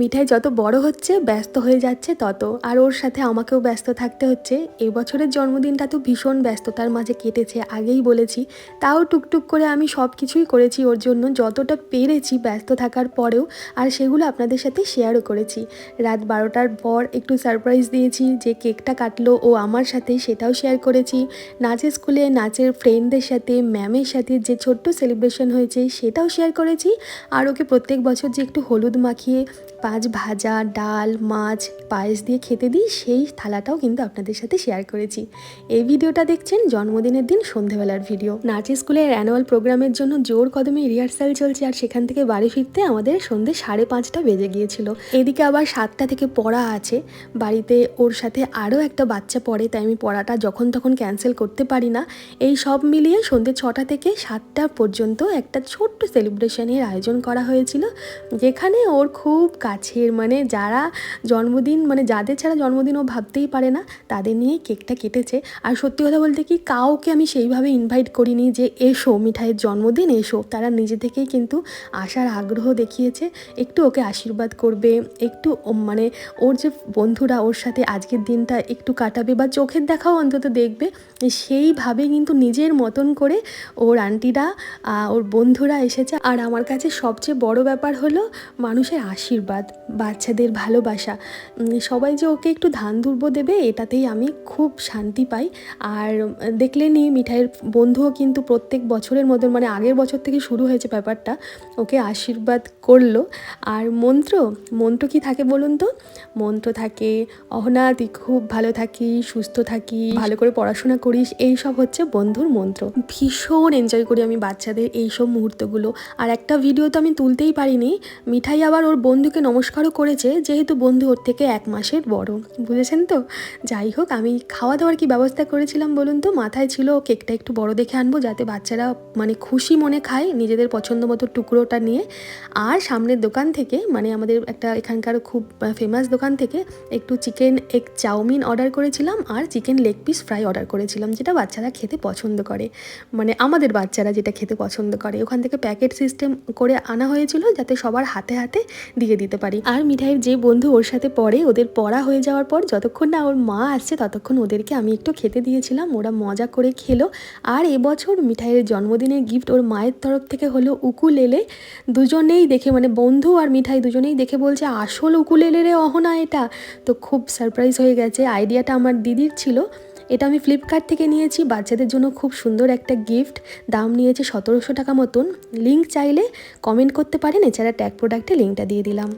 মিঠাই যত বড় হচ্ছে, ব্যস্ত হয়ে যাচ্ছে তত। আর ওর সাথে আমাকেও ব্যস্ত থাকতে হচ্ছে। এবছরের জন্মদিনটা তো ভীষণ ব্যস্ততার মাঝে কেটেছে, আগেই বলেছি। তাও টুকটুক করে আমি সব কিছুই করেছি ওর জন্য, যতটা পেরেছি ব্যস্ত থাকার পরেও, আর সেগুলো আপনাদের সাথে শেয়ারও করেছি। রাত বারোটার পর একটু সারপ্রাইজ দিয়েছি যে কেকটা কাটলো ও আমার সাথে, সেটাও শেয়ার করেছি। নাচের স্কুলে নাচের ফ্রেন্ডদের সাথে ম্যামের সাথে যে ছোট্ট সেলিব্রেশন হয়েছে, সেটাও শেয়ার করেছি। আর ওকে প্রত্যেক বছর যে একটু হলুদ মাখিয়ে পাঁচ ভাজা, ডাল, মাছ, পায়েস দিয়ে খেতে দিই, সেই থালাটাও কিন্তু আপনাদের সাথে শেয়ার করেছি। এই ভিডিওটা দেখছেন জন্মদিনের দিন সন্ধেবেলার ভিডিও। নাচের স্কুলের অ্যানুয়াল প্রোগ্রামের জন্য জোর কদমে রিহার্সাল চলছে আর সেখান থেকে বাড়ি ফিরতে আমাদের সন্ধে সাড়ে পাঁচটা বেজে গিয়েছিল। এদিকে আবার সাতটা থেকে পড়া আছে। বাড়িতে ওর সাথে আরও একটা বাচ্চা পড়ে, তাই আমি পড়াটা যখন তখন ক্যান্সেল করতে পারি না। এই সব মিলিয়ে সন্ধে ছটা থেকে সাতটা পর্যন্ত একটা ছোট্ট সেলিব্রেশনের আয়োজন করা হয়েছিল, যেখানে ওর খুব কাছের মানে যারা জন্মদিন মানে যাদের ছাড়া জন্মদিন ও ভাবতেই পারে না, তাদের নিয়েই কেকটা কেটেছে। আর সত্যি কথা বলতে কি, কাউকে আমি সেইভাবে ইনভাইট করিনি যে এসো, মিঠাইয়ের জন্মদিন এসো। তারা নিজে থেকেই কিন্তু আসার আগ্রহ দেখিয়েছে। একটু ওকে আশীর্বাদ করবে, একটু মানে ওর যে বন্ধুরা, ওর সাথে আজকের দিনটা একটু কাটাবে বা চোখের দেখাও অন্তত দেখবে, সেইভাবে কিন্তু নিজের মতন করে ওর আন্টিরা ওর বন্ধুরা এসেছে। আর আমার কাছে সবচেয়ে বড় ব্যাপার হলো মানুষের আশীর্বাদ। বাচ্চাদের ভালোবাসা সবাই যে ওকে একটু ধান দুর্ব দেবে, এটাতেই আমি খুব শান্তি পাই। আর দেখলেনি মিঠাইয়ের বন্ধুও কিন্তু প্রত্যেক বছরের মতন মানে আগের বছর থেকে শুরু হয়েছে ব্যাপারটা, ওকে আশীর্বাদ করল। আর মন্ত্র মন্ত্র কি থাকে বলুন তো? মন্ত্র থাকে, অহনা, তুই খুব ভালো থাকিস, সুস্থ থাকিস, ভালো করে পড়াশোনা করিস এই সব হচ্ছে বন্ধুর মন্ত্র। ভীষণ এনজয় করি আমি বাচ্চাদের এই সব মুহূর্তগুলো। আর একটা ভিডিও তো আমি তুলতেই পারিনি, মিঠাই আবার ওর বন্ধুকে নমস্কারও করেছে, যেহেতু বন্ধু ওর থেকে এক মাসের বড়। বুঝেছেন তো? যাই হোক, আমি খাওয়া দাওয়ার কি ব্যবস্থা করেছিলাম বলুন তো? মাথায় ছিল কেকটা একটু বড় দেখে আনব, যাতে বাচ্চারা মানে খুশি মনে খায় নিজেদের পছন্দ মতো টুকরোটা নিয়ে। আর সামনের দোকান থেকে মানে আমাদের একটা এখানকার খুব ফেমাস দোকান থেকে, একটু চিকেন এক চাউমিন অর্ডার করেছিলাম, আর chicken leg piece fry order করেছিলাম, যেটা বাচ্চারা খেতে পছন্দ করে। মানে আমাদের বাচ্চারা যেটা খেতে পছন্দ করে। ওখান থেকে প্যাকেট সিস্টেম করে আনা হয়েছিল, যাতে সবার হাতে হাতে দিয়ে দিতে পারি। আর মিঠাইয়ের যে বন্ধু ওর সাথে পড়ে, ওদের পড়া হয়ে যাওয়ার পর যতক্ষণ না ওর মা আসছে, ততক্ষণ ওদেরকে আমি একটু খেতে দিয়েছিলাম। ওরা মজা করে খেলো। আর এবছর মিঠাইয়ের জন্মদিনের গিফট ওর মায়ের তরফ থেকে হলো উকুলেলে। দুজনেই দেখে মানে বন্ধু আর মিঠাই দুজনেই দেখে বলছে, আসল উকুলেলে রে অহনা এটা। তো খুব সারপ্রাইজ হয়ে গেছে। আইডিয়াটা আমার দিদির ছিল। এটা আমি ফ্লিপকার্ট থেকে নিয়েছি। বাচ্চাদের জন্য খুব সুন্দর একটা গিফট দাম নিয়েছে সতেরোশো টাকা মতন। লিঙ্ক চাইলে কমেন্ট করতে পারেন। এছাড়া ট্যাগ প্রোডাক্টে লিঙ্কটা দিয়ে দিলাম।